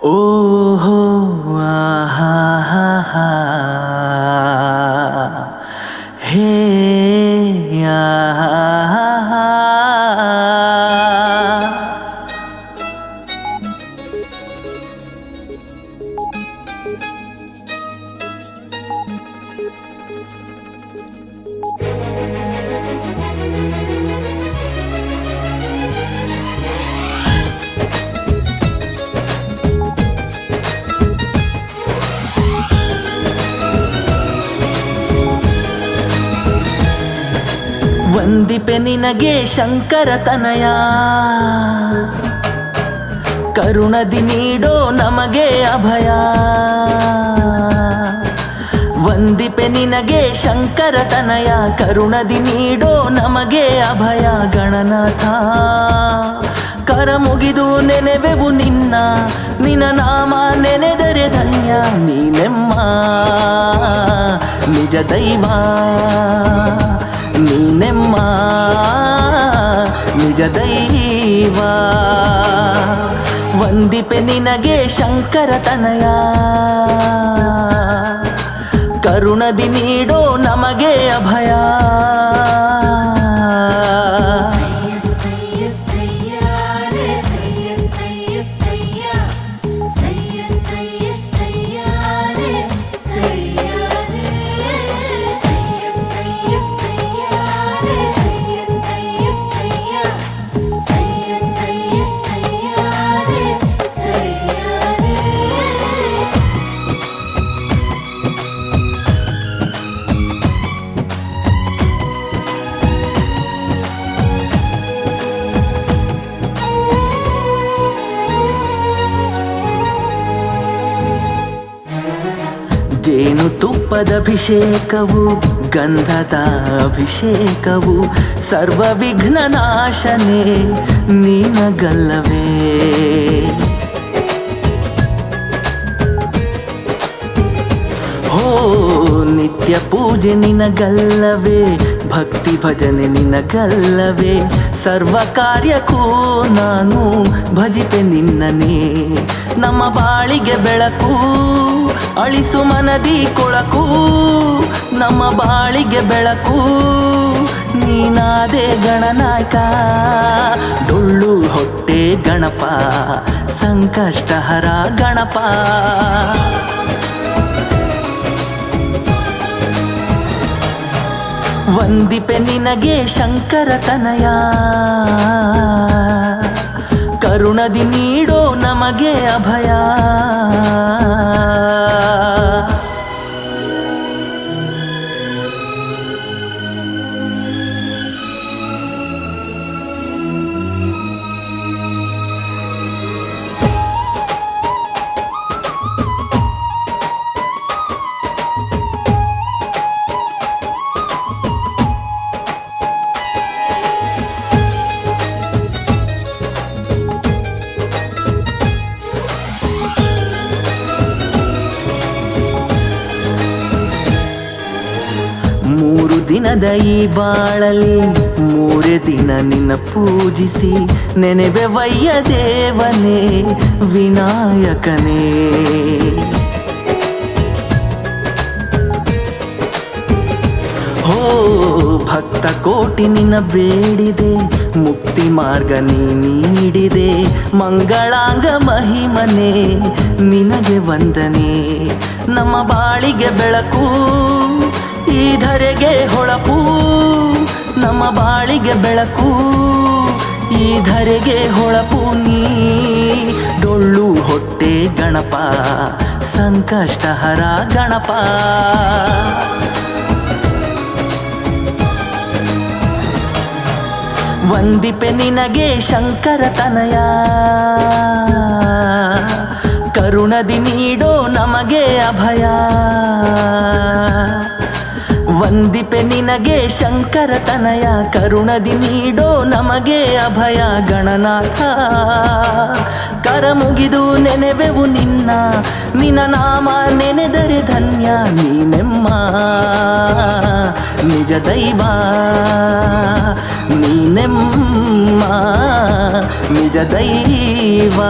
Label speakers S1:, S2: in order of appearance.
S1: Oh, oh, ah, ha, ha, ha. ವಂದಿಪೆ ನಿನಗೆ ಶಂಕರ ತನಯ. ಕರುಣದಿ ನೀಡೋ ನಮಗೆ ಅಭಯ. ವಂದಿಪೆ ನಿನಗೆ ಶಂಕರ ತನಯ. ಕರುಣದಿ ನೀಡೋ ನಮಗೆ ಅಭಯ. ಗಣನಾಥ, ಕರ ಮುಗಿದು ನೆನೆವೆವು ನಿನ್ನ. ನಿನ್ನ ನಾಮ ನೆನೆದರೆ ಧನ್ಯ ನೀನೆಮ್ಮ. ನಿಜ ದೈವ ನೀನೆಮ್ಮ ನಿಜ ದೈವ. ವಂದಿಪೆ ನಿನಗೆ ಶಂಕರ ತನಯ. ಕರುಣದಿ ನೀಡೋ ನಮಗೆ ಅಭಯ. ಜೇನು ತುಪ್ಪದ ಅಭಿಷೇಕವು, ಗಂಧದ ಅಭಿಷೇಕವು, ಸರ್ವ ವಿಘ್ನ ನಾಶನೇ ನೀನಗಲ್ಲವೇ. ಹೋ, ನಿತ್ಯ ಪೂಜೆ ನಿನಗಲ್ಲವೇ, ಭಕ್ತಿ ಭಜನೆ ನಿನಗಲ್ಲವೇ, ಸರ್ವ ಕಾರ್ಯಕ್ಕೂ ನಾನು ಭಜಿತೆ ನಿನ್ನನೇ ನಮ್ಮ ಬಾಳಿಗೆ ಬೆಳಕು ಅಳಿಸು ಮನದಿ ಕೊಳಕು, ನಮ್ಮ ಬಾಳಿಗೆ ಬೆಳಕು. ನೀನಾದೆ ಗಣನಾಯಕ, ಡೊಳ್ಳು ಹೊಟ್ಟೆ ಗಣಪ, ಸಂಕಷ್ಟಹರ ಗಣಪ. ವಂದಿಪೆ ನಿನಗೆ ಶಂಕರ ತನಯ. ಕರುಣದಿ ನೀಡೋ ನಮಗೆ ಅಭಯ. ದಿನದ ಈ ಬಾಳಲಿ ಮೂರೇ ದಿನ ನಿನ್ನ ಪೂಜಿಸಿ, ನೆನೆವೆ ವಯ್ಯ ದೇವನೇ, ವಿನಾಯಕನೇ. ಹೋ, ಭಕ್ತ ಕೋಟಿ ನಿನ್ನ ಬೇಡಿದೆ, ಮುಕ್ತಿ ಮಾರ್ಗ ನೀ ನೀಡಿದೆ, ಮಂಗಳಾಂಗ ಮಹಿಮನೆ, ನಿನಗೆ ವಂದನೆ. ನಮ್ಮ ಬಾಳಿಗೆ ಬೆಳಕು ಈ ಧರೆಗೆ ಹೊಳಪು, ನಮ್ಮ ಬಾಳಿಗೆ ಬೆಳಕು. ಈ ಧರೆಗೆ ಹೊಳಪು ನೀ, ಡೊಳ್ಳು ಹೊಟ್ಟೆ ಗಣಪ, ಸಂಕಷ್ಟಹರ ಗಣಪ. ವಂದಿಪೆ ನಿನಗೆ ಶಂಕರ ತನಯ, ಕರುಣದಿ ನೀಡೋ ನಮಗೆ ಅಭಯ. ವಂದಿಪೆ ನಿನಗೆ ಶಂಕರ ತನಯ ಕರುಣದಿ ನೀಡೋ ನಮಗೆ ಅಭಯ ಗಣನಾಥ. ಕರ ಮುಗಿದು ನೆನೆವೆವು ನಿನ್ನ ನಿನ್ನ ನಾಮ ನೆನೆದರೆ ಧನ್ಯ ನೀನೆಮ್ಮ. ನಿಜ ದೈವ, ನೀನೆಮ್ಮ. ನಿಜ ದೈವ.